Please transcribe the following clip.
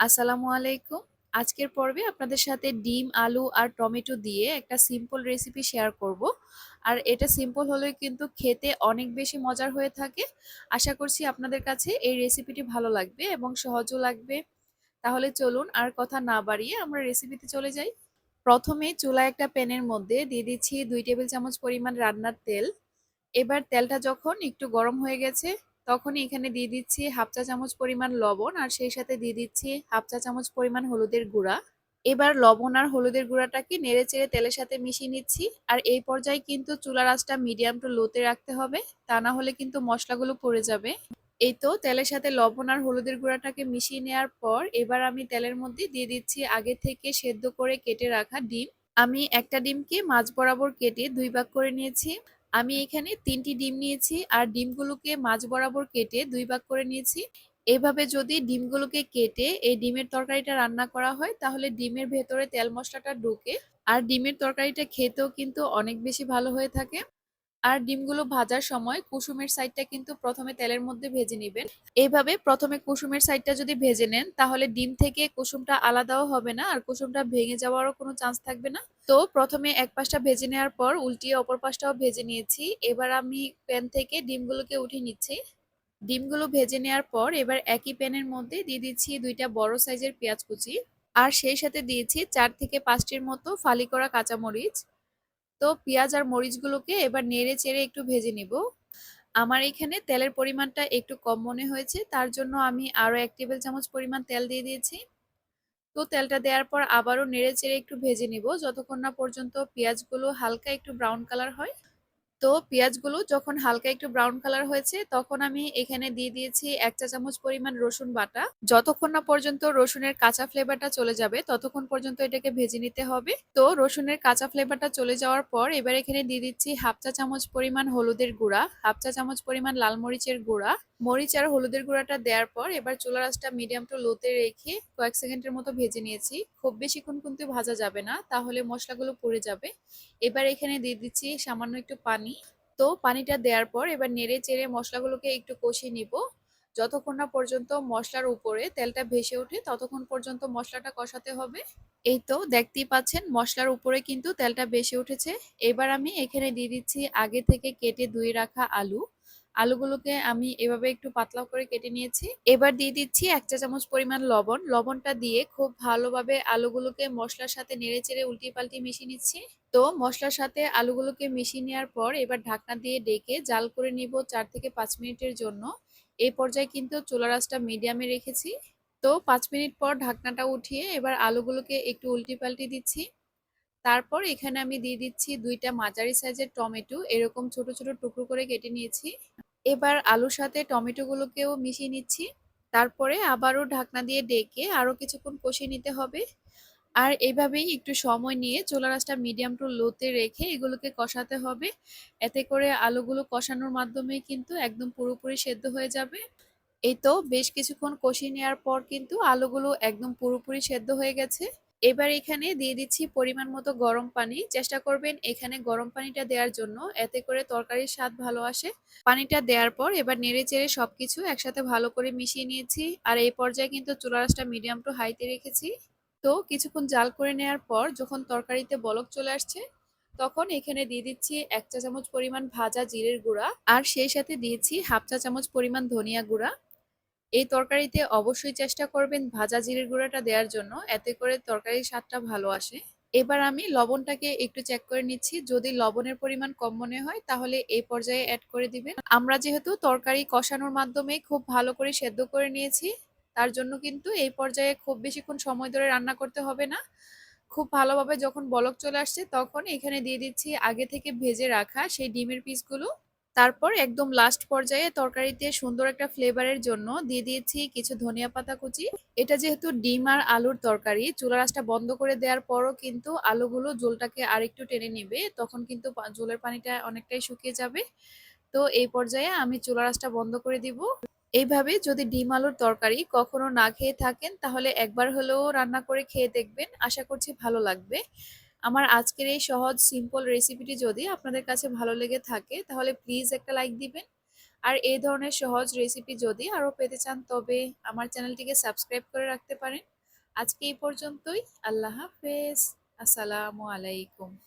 আসসালামু আলাইকুম। আজকের পর্বে আপনাদের সাথে ডিম, আলু আর টমেটো দিয়ে একটা সিম্পল রেসিপি শেয়ার করব। আর এটা সিম্পল হলেও কিন্তু খেতে অনেক বেশি মজার হয়ে থাকে। আশা করছি আপনাদের কাছে এই রেসিপিটি ভালো লাগবে এবং সহজও লাগবে। তাহলে চলুন আর কথা না বাড়িয়ে আমরা রেসিপিতে চলে যাই। প্রথমে চুলা একটা প্যানের মধ্যে দিয়ে দিচ্ছি দুই টেবিল চামচ পরিমাণ রান্নার তেল। এবার তেলটা যখন একটু গরম হয়ে গেছে তখনই এখানে দিয়ে দিচ্ছি হাফ চা চামচ পরিমাণ লবণ আর সেই সাথে দিয়ে দিচ্ছি হাফ চা চামচ পরিমাণ হলুদের গুঁড়া। এবার লবণ আর হলুদের গুঁড়াটাকে নেড়ে চেড়ে তেলের সাথে মিশিয়ে নিচ্ছি আর এই পর্যায়ে কিন্তু চুলার আঁচটা মিডিয়াম টু লোতে রাখতে হবে, তা না হলে কিন্তু মশলাগুলো পড়ে যাবে। এই তো তেলের সাথে লবণ আর হলুদের গুঁড়াটাকে মিশিয়ে নেওয়ার পর এবার আমি তেলের মধ্যে দিয়ে দিচ্ছি আগে থেকে সেদ্ধ করে কেটে রাখা ডিম। আমি একটা ডিমকে মাছ বরাবর কেটে দুই ভাগ করে নিয়েছি। আমি এখানে তিনটি ডিম নিয়েছি আর ডিমগুলোকে মাঝ বরাবর কেটে দুই ভাগ করে নিয়েছি। এভাবে যদি ডিমগুলোকে কেটে এই ডিমের তরকারিটা রান্না করা হয়, তাহলে ডিমের ভেতরে তেল মশলাটা ঢুকে। আর ডিমের তরকারিটা খেতেও কিন্তু অনেক বেশি ভালো হয়ে থাকে। আর ডিমগুলো ভাজার সময় কুসুমের সাইডটা কিন্তু প্রথমে তেলের মধ্যে ভেজে নেবেন। এইভাবে প্রথমে কুসুমের সাইডটা যদি ভেজে নেন, তাহলে ডিম থেকে কুসুমটা আলাদাও হবে না, আর কুসুমটা ভেঙে যাওয়ারও কোনো চান্স থাকবে না। তো প্রথমে এক পাশটা ভেজে নেওয়ার পর উল্টিয়ে অপর পাশটাও ভেজে নিয়েছি। এবার আমি প্যান থেকে ডিমগুলোকে উঠিয়ে নিচ্ছি। ডিমগুলো ভেজে নেওয়ার পর এবার একই প্যানের মধ্যে দিয়ে দিচ্ছি দুইটা বড় সাইজের পেঁয়াজ কুচি। আর সেই সাথে দিয়েছি চার থেকে পাঁচটির মতো ফালি করা কাঁচামরিচ। তো পেঁয়াজ আর মরিচগুলোকে এবার নেড়ে চেড়ে একটু ভেজে নিব। আমার এখানে তেলের পরিমাণটা একটু কম মনে হয়েছে, তার জন্য আমি আরও এক টেবিল চামচ পরিমাণ তেল দিয়ে দিয়েছি। তো তেলটা দেওয়ার পর আবারও নেড়ে চেড়ে একটু ভেজে নিব, যতক্ষণ না পর্যন্ত পেঁয়াজগুলো হালকা একটু ব্রাউন কালার হয়। তো পেঁয়াজগুলো যখন হালকা একটু ব্রাউন কালার হয়েছে, তখন আমি এখানে দিয়ে দিয়েছি এক চা চামচ পরিমাণ রসুন বাটা। যতক্ষণ না পর্যন্ত রসুনের কাঁচা ফ্লেভারটা চলে যাবে, ততক্ষণ পর্যন্ত এটাকে ভেজে নিতে হবে। তো রসুনের কাঁচা ফ্লেভারটা চলে যাওয়ার পর এবার এখানে দিয়ে দিচ্ছি হাফ চা চামচ পরিমাণ হলুদের গুঁড়া হাফ চা চামচ পরিমাণ লাল মরিচের গুঁড়া। মরিচ আর হলুদের গুঁড়াটা দেওয়ার পর এবার চুলা রাসটা মিডিয়াম টু লোতে রেখে কয়েক সেকেন্ডের মতো ভেজে নিয়েছি। খুব বেশিক্ষণ কিন্তু ভাজা যাবে না, তাহলে মশলাগুলো পড়ে যাবে। এবার এখানে দিয়ে দিচ্ছি সামান্য একটু পানি। তো পানিটা দেওয়ার পর এবার নেড়ে চেড়ে মশলাগুলোকে একটু কষিয়ে নিব। যতক্ষণ না পর্যন্ত মশলার উপরে তেলটা ভেসে ওঠে, ততক্ষণ পর্যন্ত মশলাটা কষাতে হবে। এই তো দেখতেই পাচ্ছেন মশলার উপরে কিন্তু তেলটা বেশি উঠেছে। এবার আমি এখানে দিয়ে দিচ্ছি আগে থেকে কেটে ধুয়ে রাখা আলু। আলুগুলোকে আমি এভাবে একটু পাতলা করে কেটে নিয়েছি। এবার দিয়ে দিচ্ছি এক চা চামচ পরিমাণ লবণ। লবণটা দিয়ে খুব ভালোভাবে আলুগুলোকে মশলার সাথে নেড়ে চেড়ে উল্টি পাল্টি মিশিয়ে নিচ্ছি। তো মশলার সাথে আলুগুলোকে মিশিয়ে নেওয়ার পর এবার ঢাকনা দিয়ে ডেকে জাল করে নিব চার থেকে পাঁচ মিনিটের জন্য। এই পর্যায়ে কিন্তু চুলা রাসটা মিডিয়ামে রেখেছি। তো পাঁচ মিনিট পর ঢাকনাটা উঠিয়ে এবার আলুগুলোকে একটু উল্টি পাল্টি দিচ্ছি। তারপর এখানে আমি দিয়ে দিচ্ছি দুইটা মাঝারি সাইজের টমেটো। এরকম ছোট ছোট টুকরো করে কেটে নিয়েছি। এবার আলুর সাথে টমেটোগুলোকেও মিশিয়ে নিচ্ছি। তারপরে আবারও ঢাকনা দিয়ে ডেকে আরও কিছুক্ষণ কষিয়ে নিতে হবে। আর এইভাবেই একটু সময় নিয়ে চোলা রাসটা মিডিয়াম টু লোতে রেখে এগুলোকে কষাতে হবে। এতে করে আলুগুলো কষানোর মাধ্যমে কিন্তু একদম পুরোপুরি সেদ্ধ হয়ে যাবে। এই তো বেশ কিছুক্ষণ কষিয়ে নেওয়ার পর কিন্তু আলুগুলো একদম পুরোপুরি সেদ্ধ হয়ে গেছে। এবার এখানে দিয়ে দিচ্ছি পরিমাণ মতো গরম পানি। চেষ্টা করবেন এখানে গরম পানিটা দেওয়ার জন্য, এতে করে তরকারির স্বাদ ভালো আসে। পানিটা দেওয়ার পর এবার নেড়ে চেড়ে সবকিছু একসাথে ভালো করে মিশিয়ে নিয়েছি। আর এই পর্যায়ে কিন্তু চুলারাসটা মিডিয়াম টু হাইতে রেখেছি। তো কিছুক্ষণ জাল করে নেওয়ার পর যখন তরকারিতে বলক চলে আসছে, তখন এখানে দিয়ে দিচ্ছি এক চা চামচ পরিমাণ ভাজা জিরের গুঁড়া। আর সেই সাথে দিয়েছি হাফ চা চামচ পরিমাণ ধনিয়া গুঁড়া। এই তরকারিতে অবশ্যই চেষ্টা করবেন ভাজা জিরের গুঁড়াটা দেওয়ার জন্য। এতে করে তরকারির স্বাদটা ভালো আসে। এবার আমি লবণটাকে একটু চেক করে নিচ্ছি। যদি লবণের পরিমাণ কম মনে হয়, তাহলে এই পর্যায়ে অ্যাড করে দিবেন। আমরা যেহেতু তরকারি কষানোর মাধ্যমে খুব ভালো করে সেদ্ধ করে নিয়েছি, তার জন্য কিন্তু এই পর্যায়ে খুব বেশিক্ষণ সময় ধরে রান্না করতে হবে না। খুব ভালোভাবে যখন বলক চলে আসছে, তখন এখানে দিয়ে দিচ্ছি আগে থেকে ভেজে রাখা সেই ডিমের পিসগুলো তারপর একদম লাস্ট পর্যায়ে তরকারিতে সুন্দর একটা ফ্লেভারের জন্য দিয়ে দিয়েছি কিছু ধনিয়া পাতা কুচি। এটা যেহেতু ডিম আর আলুর তরকারি চুলা রাসটা বন্ধ করে দেওয়ার পরও কিন্তু আলুগুলো জোলটাকে আরেকটু টেনে নেবে, তখন কিন্তু জোলের পানিটা অনেকটাই শুকিয়ে যাবে। তো এই পর্যায়ে আমি চুলা রাসটা বন্ধ করে দিব। এইভাবে যদি ডিম আলুর তরকারি কখনো না খেয়ে থাকেন, তাহলে একবার হলেও রান্না করে খেয়ে দেখবেন। আশা করছি ভালো লাগবে। আমার আজকের এই সহজ সিম্পল রেসিপিটি যদি আপনাদের কাছে ভালো লেগে থাকে, তাহলে প্লিজ একটা লাইক দিবেন। আর এই ধরনের সহজ রেসিপি যদি আরও পেতে চান, তবে আমার চ্যানেলটিকে সাবস্ক্রাইব করে রাখতে পারেন। আজকে এই পর্যন্তই। আল্লাহ হাফেজ। আসসালামু আলাইকুম।